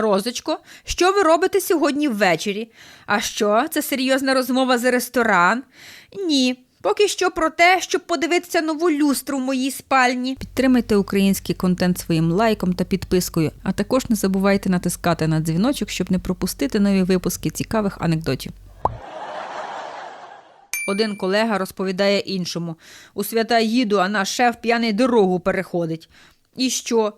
Розочко, що ви робите сьогодні ввечері? А що, це серйозна розмова за ресторан? Ні. Поки що про те, щоб подивитися нову люстру в моїй спальні. Підтримайте український контент своїм лайком та підпискою, а також не забувайте натискати на дзвіночок, щоб не пропустити нові випуски цікавих анекдотів. Один колега розповідає іншому: у свята їду, а наш шеф п'яний дорогу переходить. І що?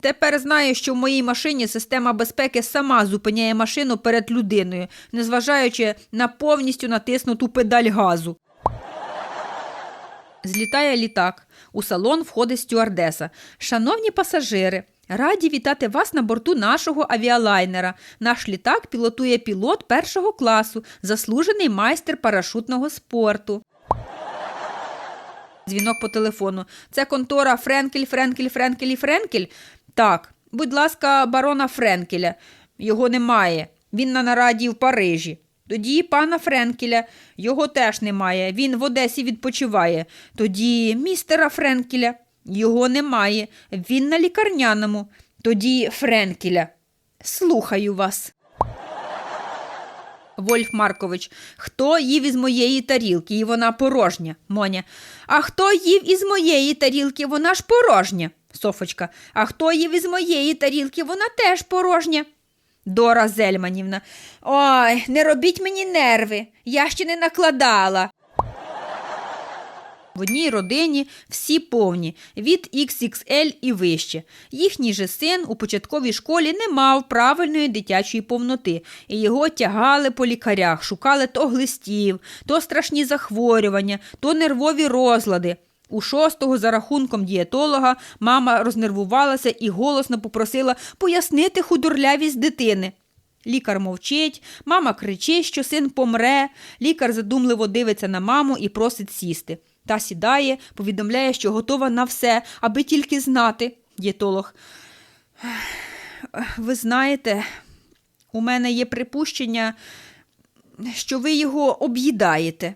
Тепер знаю, що в моїй машині система безпеки сама зупиняє машину перед людиною, незважаючи на повністю натиснуту педаль газу. Злітає літак. У салон входить стюардеса. Шановні пасажири, раді вітати вас на борту нашого авіалайнера. Наш літак пілотує пілот першого класу, заслужений майстер парашутного спорту. Дзвінок по телефону. Це контора Френкель, Френкель, Френкель і Френкель. Так, будь ласка, барона Френкеля. Його немає. Він на нараді в Парижі. Тоді пана Френкеля. Його теж немає. Він в Одесі відпочиває. Тоді містера Френкеля. Його немає. Він на лікарняному. Тоді Френкеля. Слухаю вас. Вольф Маркович, хто їв із моєї тарілки, і вона порожня, Моня. А хто їв із моєї тарілки, вона ж порожня, Софочка. А хто їв із моєї тарілки, вона теж порожня. Дора Зельманівна. Ой, не робіть мені нерви. Я ще не накладала. В одній родині всі повні від XXL і вище. Їхній же син у початковій школі не мав правильної дитячої повноти, і його тягали по лікарях, шукали то глистів, то страшні захворювання, то нервові розлади. У шостого, за рахунком дієтолога, мама рознервувалася і голосно попросила пояснити худорлявість дитини. Лікар мовчить, мама кричить, що син помре. Лікар задумливо дивиться на маму і просить сісти. Та сідає, повідомляє, що готова на все, аби тільки знати. Дієтолог. Ви знаєте, у мене є припущення, що ви його об'їдаєте.